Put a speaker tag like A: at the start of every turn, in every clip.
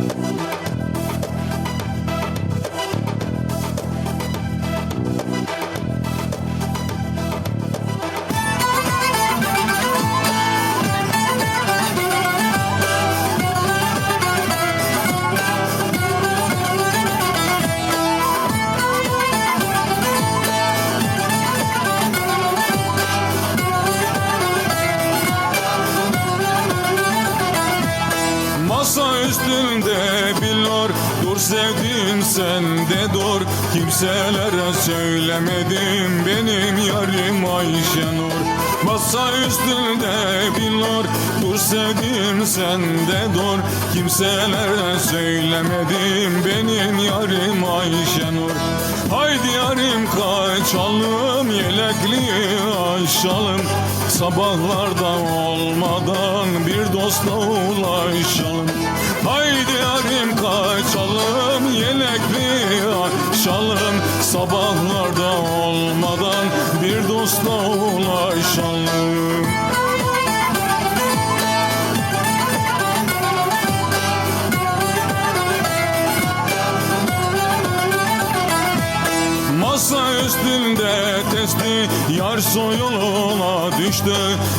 A: Masa üstünde billur Dur sevdim sen de dur. Kimselere söylemedim Benim yarim Ayşenur. Masa üstünde billur Dur sevdim sen de dur. Kimselere söylemedim Benim yarim Ayşenur. Haydi yarim kaçalım Yelekliği aşalım. Sabahlarda olmadan bir dostla ulaşalım Haydi yarim kaçalım yelekli aşalım Sabahlarda olmadan bir dostla ulaşalım. Masa üstünde testi Yar soyuluna düştü.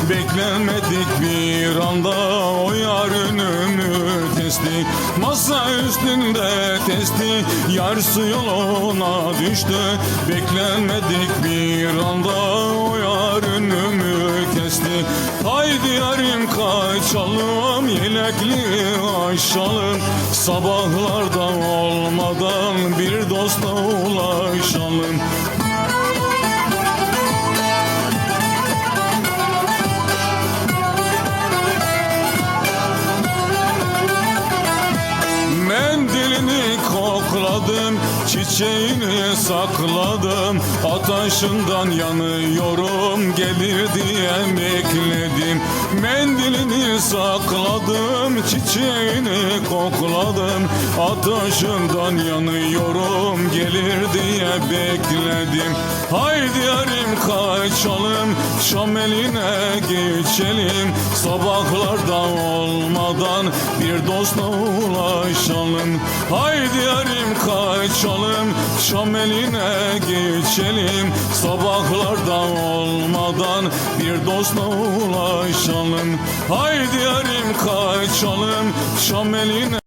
A: Beklenmedik bir anda O yar önümü kesti. Masa üstünde testi Yar yoluna düştü. Beklenmedik bir anda O yar önümü kesti. Haydi yarim kaçalım Yelekli aşalım Sabahlarda olmadan Bir dostla ulaşalım kokladım, çiçeğini sakladım. Ataşından yanıyorum, gelir diye bekledim Mendilini sakladım, çiçeğini kokladım. Ataşından yanıyorum, gelir diye bekledim. Haydi yarim kaçalım, Şam eline geçelim. Sabahlarda olmadan bir dostla ulaşalım. Haydi yarim kaçalım Şam eline geçelim. Sabahlarda olmadan bir dostla ulaşalım Haydi yarim kaçalım. Şam eline